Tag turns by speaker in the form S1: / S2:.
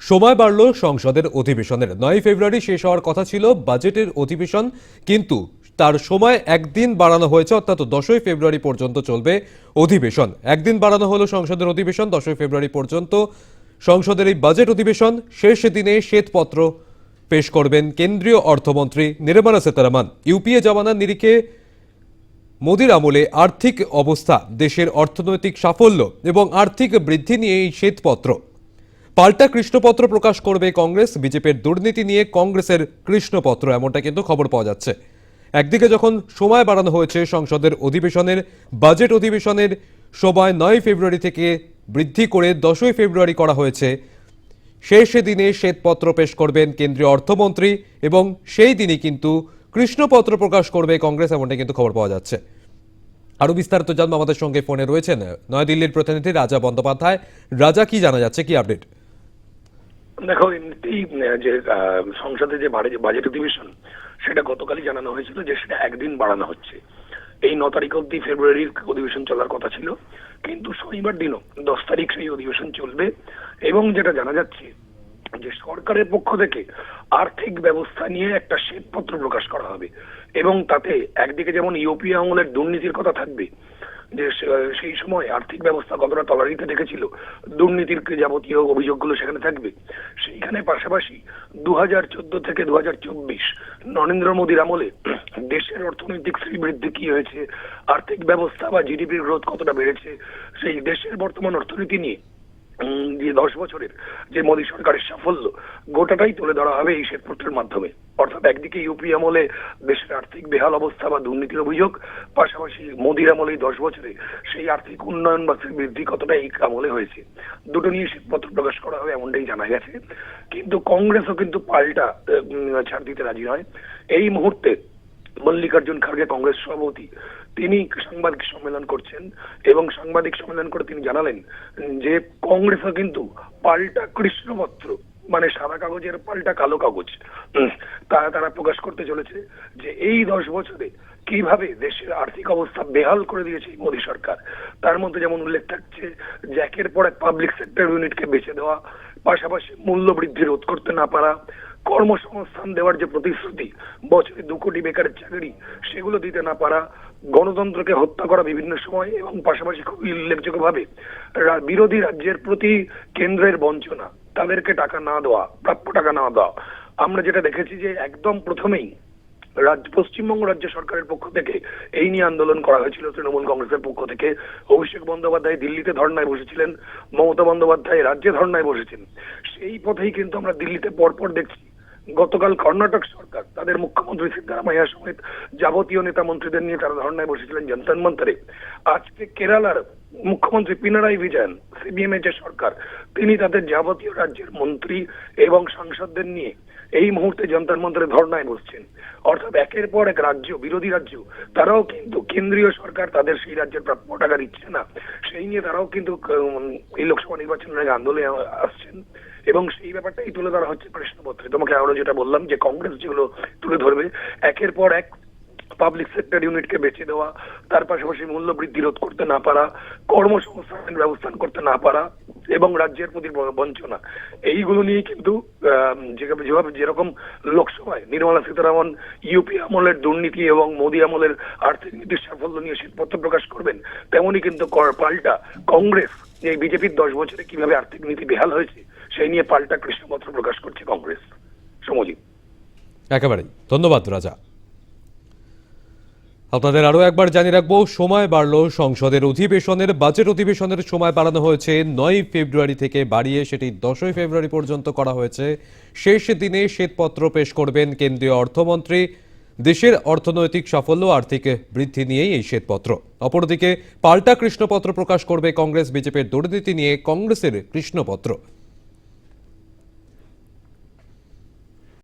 S1: সময় বাড়ল সংসদের অধিবেশনের। নয় ফেব্রুয়ারি শেষ হওয়ার কথা ছিল বাজেটের অধিবেশন, কিন্তু তার সময় একদিন বাড়ানো হয়েছে, অর্থাৎ দশই ফেব্রুয়ারি পর্যন্ত চলবে অধিবেশন। একদিন বাড়ানো হলো সংসদের অধিবেশন, দশই ফেব্রুয়ারি পর্যন্ত সংসদের এই বাজেট অধিবেশন শেষ দিনে শ্বেতপত্র পেশ করবেন কেন্দ্রীয় অর্থমন্ত্রী নির্মলা সীতারামন। ইউপিএ জমানার নিরিখে মোদির আমলে আর্থিক অবস্থা, দেশের অর্থনৈতিক সাফল্য এবং আর্থিক বৃদ্ধি নিয়ে এই শ্বেতপত্র। পাল্টা কৃষ্ণপত্র প্রকাশ করবে কংগ্রেস, বিজেপির দুর্নীতি নিয়ে কংগ্রেসের কৃষ্ণপত্র, এমনটা কিন্তু খবর পাওয়া যাচ্ছে। একদিকে যখন সময় বাড়ানো হয়েছে সংসদের অধিবেশনের, বাজেট অধিবেশনের সময় নয় ফেব্রুয়ারি থেকে বৃদ্ধি করে দশই ফেব্রুয়ারি করা হয়েছে। শেষ দিনে শ্বেতপত্র পেশ করবেন কেন্দ্রীয় অর্থমন্ত্রী এবং সেই দিনই কিন্তু কৃষ্ণপত্র প্রকাশ করবে কংগ্রেস, এমনটা কিন্তু খবর পাওয়া যাচ্ছে। আরও বিস্তারিত জানব আমাদের সঙ্গে, ফোনে রয়েছেন নয়াদিল্লির প্রতিনিধি রাজা বন্দ্যোপাধ্যায়। রাজা, কি জানা যাচ্ছে? কি আপডেট?
S2: দেখো, এমনিতেই যে সংসদে যে বাজেট অধিবেশন, সেটা গতকালই জানানো হয়েছিল যে সেটা একদিন বাড়ানো হচ্ছে। এই ন তারিখ অব্দি ফেব্রুয়ারির অধিবেশন চলার কথা ছিল, কিন্তু শনিবার দিনও, দশ তারিখ সেই অধিবেশন চলবে এবং যেটা জানা যাচ্ছে যে সরকারের পক্ষ থেকে আর্থিক ব্যবস্থা নিয়ে একটা শ্বেতপত্র প্রকাশ করা হবে এবং তাতে একদিকে যেমন ইউপি আমলের দুর্নীতির কথা থাকবে যে সেই সময় আর্থিক ব্যবস্থা কতটা তলানিতে রেখেছিল দুর্নীতির যাবতীয় অভিযোগগুলো সেখানে থাকবে। সেইখানে পাশাপাশি দু হাজার চোদ্দ থেকে দু হাজার চব্বিশ নরেন্দ্র মোদীর আমলে দেশের অর্থনৈতিক শ্রীবৃদ্ধি কি হয়েছে, আর্থিক ব্যবস্থা বা জিডিপির গ্রোথ কতটা বেড়েছে, সেই দেশের বর্তমান অর্থনীতি নিয়ে যে দশ বছরের যে মোদী সরকারের সাফল্য, গোটাটাই তুলে ধরা হবে এই শ্বেতপত্রের মাধ্যমে। অর্থাৎ একদিকে ইউপি আমলে দেশের আর্থিক বেহাল অবস্থা বা দুর্নীতির অভিযোগ, পাশাপাশি মোদীর আমলে দশ বছরে সেই আর্থিক উন্নয়ন বা বৃদ্ধি কতটা এই আমলে হয়েছে, দুটো নিয়ে শ্বেতপত্র প্রকাশ করা হবে এমনটাই জানা গেছে। কিন্তু কংগ্রেসও কিন্তু পাল্টা ছাড় দিতে রাজি নয়। এই মুহূর্তে মল্লিকার্জুন খার্গে কংগ্রেস সভাপতি। তিনি সাংবাদিক সম্মেলন করছেন এবং সাংবাদিক সম্মেলন করে তিনি জানালেন যে কংগ্রেসও কিন্তু পাল্টা কৃষ্ণপত্র মানে সাদা কাগজের পাল্টা কালো কাগজ উম, তা তারা প্রকাশ করতে চলেছে যে এই দশ বছরে কীভাবে দেশের আর্থিক অবস্থা বেহাল করে দিয়েছে মোদী সরকার। তার মধ্যে যেমন উল্লেখ থাকছে যে একের পর এক পাবলিক সেক্টর ইউনিটকে বেছে দেওয়া পাশাপাশি মূল্য বৃদ্ধি রোধ করতে না পারা কর্মসংস্থান দেওয়ার যে প্রতিশ্রুতি, বছরে দু কোটি বেকারের চাকরি, সেগুলো দিতে না পারা, গণতন্ত্রকে হত্যা করা বিভিন্ন সময় এবং পাশাপাশি খুবই উল্লেখযোগ্যভাবে বিরোধী রাজ্যের প্রতি কেন্দ্রের বঞ্চনা, তাদেরকে টাকা না দেওয়া, প্রাপ্য টাকা না দেওয়া। আমরা যেটা দেখেছি যে একদম প্রথমেই রাজ্য, পশ্চিমবঙ্গ রাজ্য সরকারের পক্ষ থেকে এই নিয়ে আন্দোলন করা হয়েছিল, তৃণমূল কংগ্রেসের পক্ষ থেকে। অভিষেক বন্দ্যোপাধ্যায় দিল্লিতে ধর্নায় বসেছিলেন, মমতা বন্দ্যোপাধ্যায় রাজ্যে ধর্নায় বসেছেন। সেই পথেই কিন্তু আমরা দিল্লিতে পরপর দেখছি গতকাল কর্ণাটক সরকার, তাদের মুখ্যমন্ত্রী সিদ্ধারামাইয়া সমেত যাবতীয় নেতা মন্ত্রীদের নিয়ে তারা ধর্নায় বসেছিলেন জনতান মন্তরে। আজকে কেরালার মুখ্যমন্ত্রী পিনারাই বিজয়ন সিবিএম এর যে সরকার, তিনি তাদের যাবতীয় রাজ্যের মন্ত্রী এবং সাংসদদের নিয়ে এই মুহূর্তে জনতার মন্ত্রে ধর্নায় বসছেন। অর্থাৎ একের পর এক রাজ্য, বিরোধী রাজ্য, তারাও কিন্তু কেন্দ্রীয় সরকার তাদের সেই রাজ্যের প্রাপ্য টাকা দিচ্ছে না। সেই নিয়ে তারাও কিন্তু এই লোকসভা নির্বাচনের আন্দোলনে আসছেন। এবং সেই ব্যাপারটাই তুলে ধরা হচ্ছে কৃষ্ণপত্রে। তোমাকে আরও যেটা বললাম যে কংগ্রেস যেগুলো তুলে ধরবে, একের পর এক পাবলিক সেক্টর ইউনিটকে বেছে দেওয়া, তার পাশাপাশি মূল্য বৃদ্ধি রোধ করতে না পারা, কর্মসংস্থানের ব্যবস্থান করতে না পারা এবং রাজ্যের প্রতি বঞ্চনা। এইগুলো নিয়ে কিন্তু যেভাবে যেরকম লোকসভায় নির্মলা সীতারামন ইউপি আমলের দুর্নীতি এবং মোদী আমলের আর্থিক নীতির সাফল্য নিয়ে শ্বেতপত্র প্রকাশ করবেন তেমনই কিন্তু পাল্টা কংগ্রেস এই বিজেপির দশ বছরে কীভাবে আর্থিক নীতি বেহাল হয়েছে, সেই নিয়ে পাল্টা কৃষ্ণপত্র প্রকাশ করছে কংগ্রেস। সমজিৎ।
S1: একেবারেই। ধন্যবাদ, রাজা। আপনাদের আরও একবার জানিয়ে রাখব, সময় বাড়ল সংসদের অধিবেশনের, বাজেট অধিবেশনের সময় বাড়ানো হয়েছে। নয় ফেব্রুয়ারি থেকে বাড়িয়ে সেটি দশই ফেব্রুয়ারি পর্যন্ত করা হয়েছে। শেষ দিনে শ্বেতপত্র পেশ করবেন কেন্দ্রীয় অর্থমন্ত্রী দেশের অর্থনৈতিক সাফল্য আর্থিক বৃদ্ধি নিয়েই এই শ্বেতপত্র। অপরদিকে পাল্টা কৃষ্ণপত্র প্রকাশ করবে কংগ্রেস, বিজেপির দুর্নীতি নিয়ে কংগ্রেসের কৃষ্ণপত্র।